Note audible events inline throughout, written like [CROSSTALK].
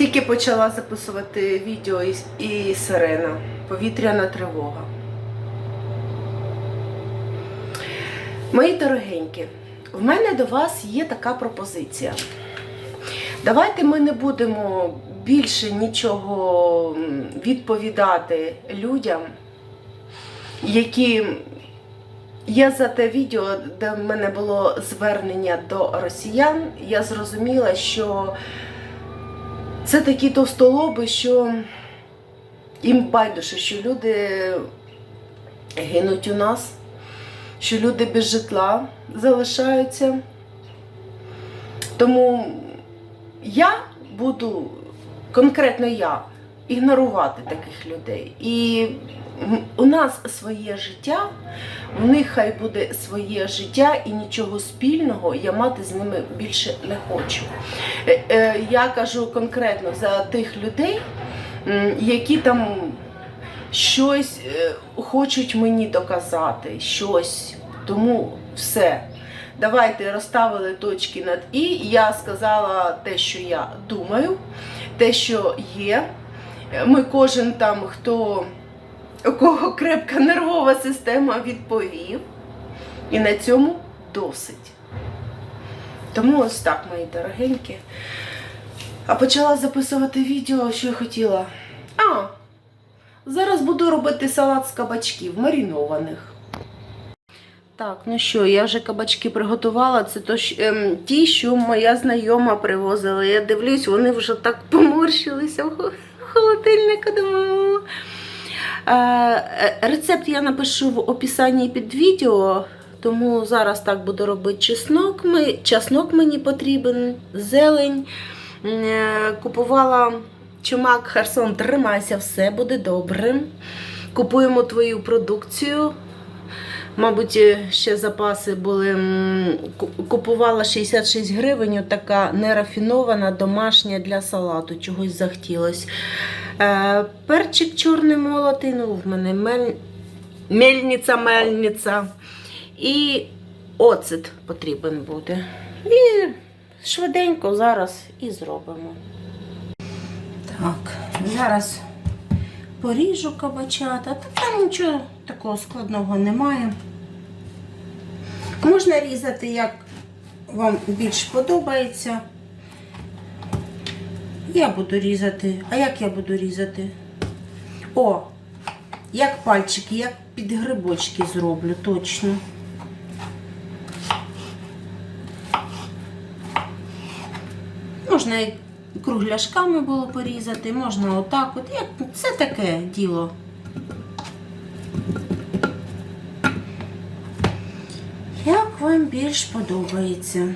Тільки почала записувати відео і, сирена. Повітряна тривога. Мої дорогенькі, в мене до вас є така пропозиція. Давайте ми не будемо більше нічого відповідати людям, які я за те відео, де в мене було звернення до росіян, я зрозуміла, що це такі товстолоби, що їм байдуже, що люди гинуть у нас, що люди без житла залишаються. Тому я буду, конкретно я, ігнорувати таких людей. І у нас своє життя, у них хай буде своє життя, і нічого спільного я мати з ними більше не хочу. Е, е, Я кажу конкретно за тих людей, які там щось е, хочуть мені доказати, щось. Тому все. Давайте розставили точки над І. Я сказала те, що я думаю, те, що є. Ми кожен там, хто у кого крепка нервова система, відповів. І на цьому досить. Тому ось так, мої дорогенькі. А почала записувати відео, що я хотіла. А, зараз буду робити салат з кабачків маринованих. Так, ну що, я вже кабачки приготувала. Це то, ем, ті, що моя знайома привозила. Я дивлюсь, вони вже так поморщилися в хо- холодильнику. Думаю, рецепт я напишу в описанні під відео, тому зараз так буду робити чеснок. Чеснок мені потрібен, зелень. Е, Купувала чумак Херсон, тримайся, все буде добре. Купуємо твою продукцію. Мабуть, ще запаси були. Купувала 66 гривень, така нерафінована, домашня для салату, чогось захотілось. Е, перчик чорний молотий, ну в мене мель... мельниця, мельниця. І оцет потрібен буде. І швиденько зараз і зробимо. Так, зараз поріжу кабачата. Та там нічого такого складного немає. Можна різати, як вам більш подобається. Я буду різати. А як я буду різати? О, як пальчики, як під грибочки зроблю, точно. Можна і кругляшками було порізати, можна отак от. Як, це таке діло. Вам більш подобається?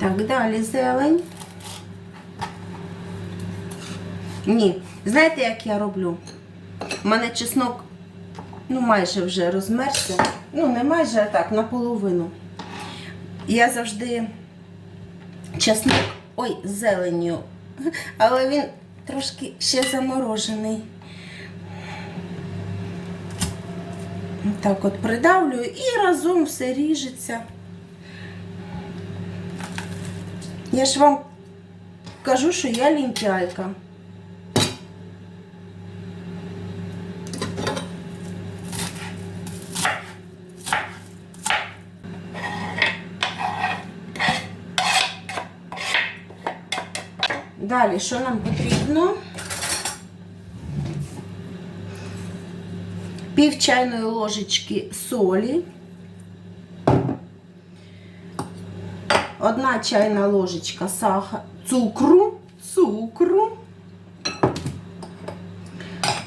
Так, далі зелень. Ні. Знаєте, як я роблю? У мене чеснок, ну, майже вже розмерся. Ну, не майже, а так, наполовину. Я завжди чеснок, ой, з зеленню. Але він трошки ще заморожений. Так от придавлюю і разом все ріжеться. Я ж вам кажу, що я лінтяйка. Далі, що нам потрібно? Пів чайної ложечки солі. Одна чайна ложечка сахар, цукру, цукру.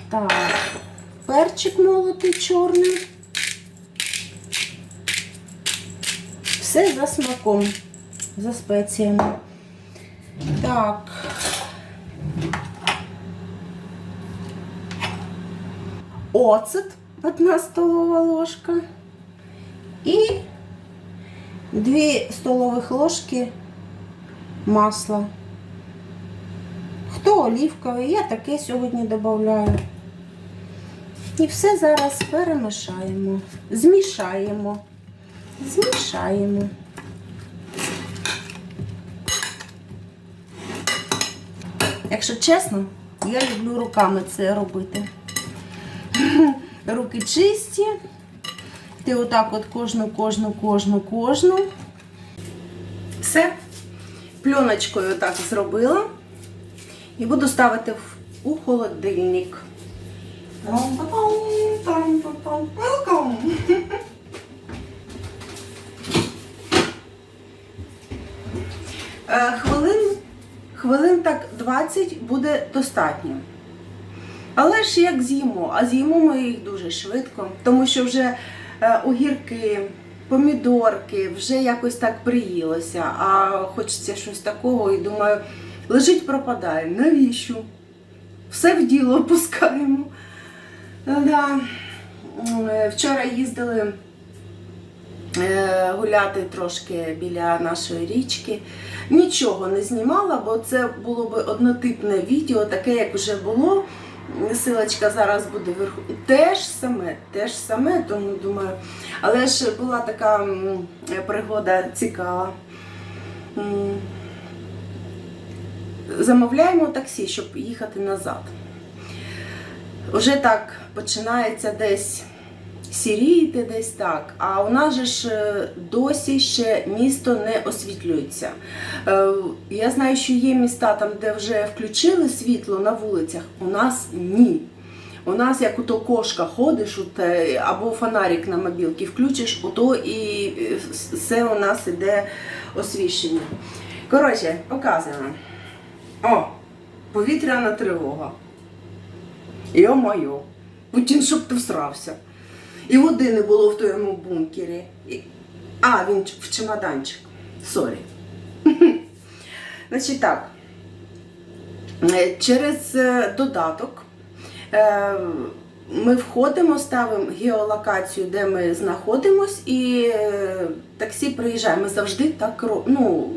Так, перчик молотий чорний. Все за смаком, за спеціями. Так. Оцет, одна столова ложка. І 2 столових ложки масла. Хто олівкове. Я таке сьогодні додаю. І все зараз перемішаємо. Змішаємо. Змішаємо. Якщо чесно, я люблю руками це робити. Руки чисті. Ти отак от кожну, кожну, кожну, кожну. Все. Пленочкою так зробила. І буду ставити у холодильник. Е, Хвилин, хвилин так 20 буде достатньо. Але ж як з'їмо, а з'їмо ми їх дуже швидко, тому що вже е, огірки, помідорки вже якось так приїлося, а хочеться щось такого і думаю, лежить пропадає. Навіщо? Все в діло опускаємо. Ну Да. Е, Вчора їздили е, гуляти трошки біля нашої річки. Нічого не знімала, бо це було б однотипне відео, таке, як вже було. Силочка зараз буде вверху. Те ж саме, те ж саме, тому думаю. Але ж була така пригода цікава. Замовляємо таксі, щоб їхати назад. Уже так починається десь сіріти, десь так. А у нас же ж е, досі ще місто не освітлюється. Е, Я знаю, що є міста там, де вже включили світло на вулицях. У нас ні. У нас, як ото кошка ходиш, або фонарик на мобілці включиш, ото і е, все у нас іде освіщення. Коротше, показуємо. О, повітряна тривога. Йо-моє, Путін, щоб ти всрався. І води не було в твоєму бункері. А, він в чемоданчик. Сорі. [LAUGHS] Значить так. Е, Через е, додаток е, ми входимо, ставимо геолокацію, де ми знаходимось, і таксі приїжджає. Ми завжди так ну,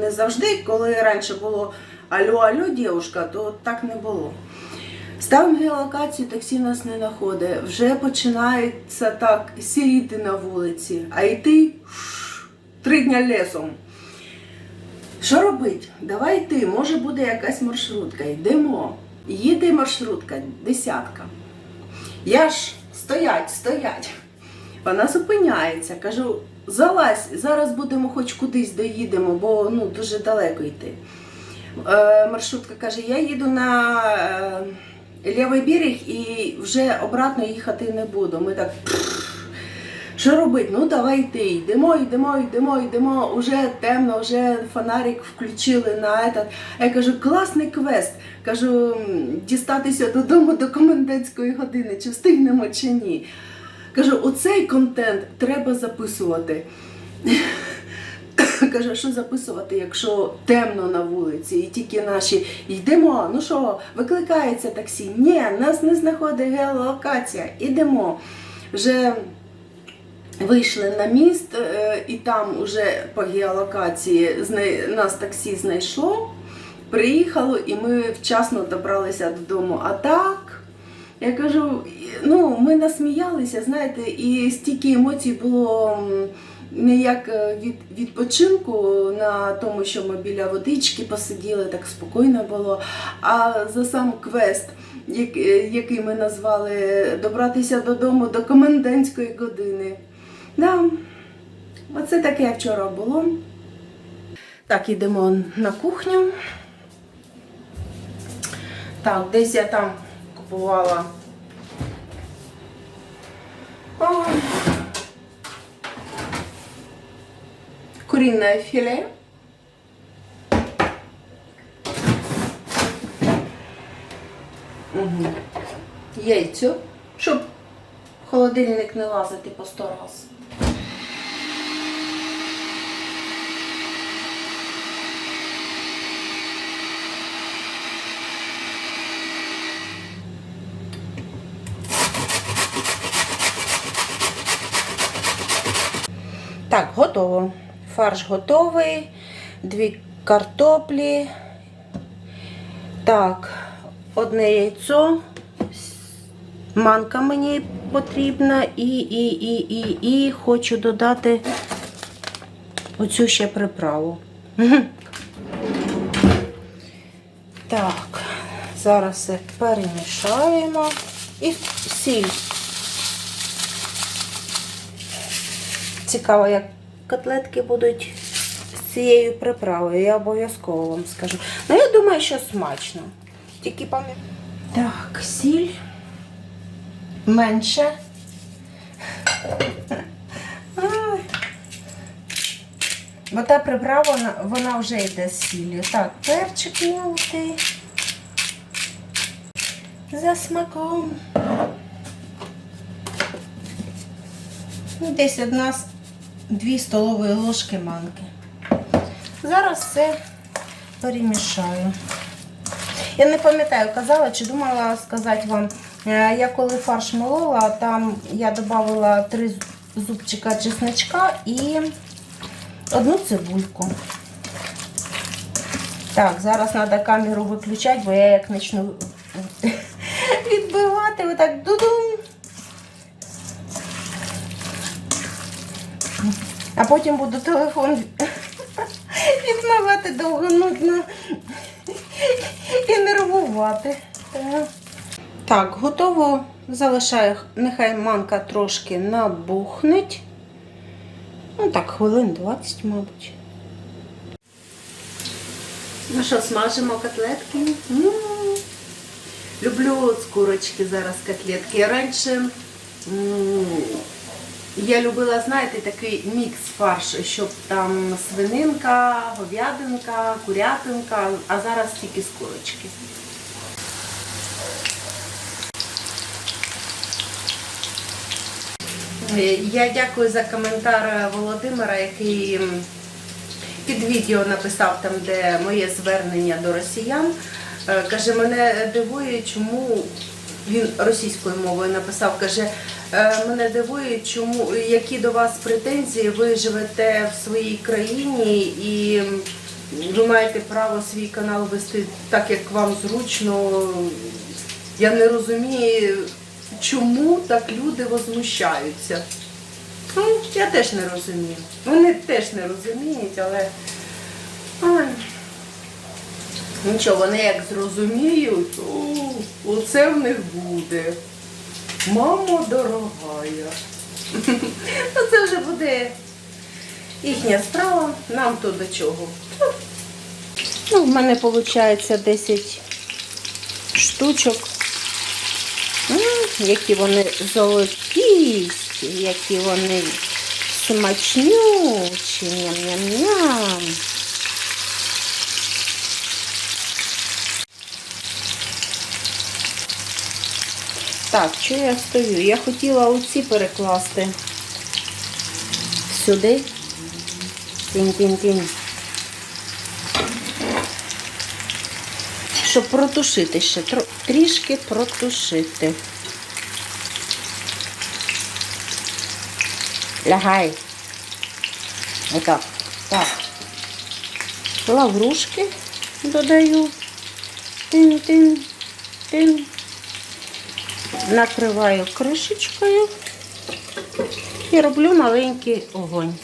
не завжди, коли раніше було алло, алло, дівушка, то так не було. Ставимо геолокацію, таксі нас не знаходить. Вже починається так сіріти на вулиці, а йти три дня лісом. Що робить? Давай йти, може буде якась маршрутка. Йдемо. Їде маршрутка, десятка. Я ж стоять, стоять. Вона зупиняється. Кажу, залазь, зараз будемо хоч кудись доїдемо, бо ну, дуже далеко йти. Е, маршрутка каже, я їду на е, лівий берег і вже обратно їхати не буду. Ми так. Що робити? Ну давай йти. Йдемо, йдемо, йдемо, йдемо. Уже темно, вже фонарик включили на этот. Я кажу, класний квест. Кажу, дістатися додому до комендантської години, чи встигнемо, чи ні. Кажу, оцей контент треба записувати. [LAUGHS] Каже, що записувати, якщо темно на вулиці, і тільки наші йдемо. Ну що, викликається таксі? Ні, нас не знаходить геолокація. Ідемо. Вже вийшли на міст, е, і там уже по геолокації нас таксі знайшло, приїхало, і ми вчасно добралися додому. А так. Я кажу, ну ми насміялися, знаєте, і стільки емоцій було не як е, від відпочинку на тому, що ми біля водички посиділи, так спокійно було. А за сам квест, е, який ми назвали Добратися додому до комендантської години. Да. Оце таке вчора було. Так, йдемо на кухню. Так, десь я там купувала. О, куриное филе. Угу. Яйцю, щоб в холодильник не лазити по сто раз. Так, готово. Фарш готовий, дві картоплі, Так, одне яйцо, манка мені потрібна і, і, і, і, і хочу додати оцю ще приправу. [LAUGHS] Так, зараз все перемішаємо і сіль. Цікаво, як котлетки будуть з цією приправою. Я обов'язково вам скажу. Ну, я думаю, що смачно. Тільки пам'ятаю. Так, сіль. Менше. [LAUGHS] Бо та приправа, вона, вона вже йде з сіллю. Так, перчик м'ятий. За смаком. Ну, Десь одна з- дві столові ложки манки. Зараз все перемішаю. Я не пам'ятаю, казала чи думала сказати вам, е, я коли фарш молола, там я додавала три з- зубчика чесничка і одну цибульку. Так, зараз треба камеру виключати, бо я як почну [LAUGHS] відбивати, отак дудум. А потім буду телефон відмивати довго нудно і нервувати. Так. Готово. Залишаю, нехай манка трошки набухнеть. Ну так, хвилин 20, мабуть. Ну що, смажимо котлетки? М. Люблю з курочки зараз котлетки. Раніше я любила, знаєте, такий мікс фарш, щоб там свининка, говядинка, курятинка, а зараз тільки з курочки. Е, Я дякую за коментар Володимира, який під відео написав там, де моє звернення до росіян. Е, Каже, мене дивує, чому він російською мовою написав. Каже, «Е, мене дивує, чому які до вас претензії, ви живете в своїй країні і ви маєте право свій канал вести так, як вам зручно. Я не розумію, чому так люди возмущаються. Ну, я теж не розумію. Вони теж не розуміють, але. Ай. Нічого, вони як зрозуміють, оце в них буде. Мамо дорогая. Ну це вже буде їхня справа, нам то до чого. Ну, в мене виходить 10 штучок. М, Які вони золотісті, які вони смачнючі, ням-ням-ням. Так, що я стою? Я хотіла оці перекласти сюди. Тінь-тінь-тінь. Щоб протушити ще, трішки протушити. Лягай. Отак. Так. Лаврушки додаю. Тин-тин. Тин. Накриваю кришечкою і роблю маленький огонь.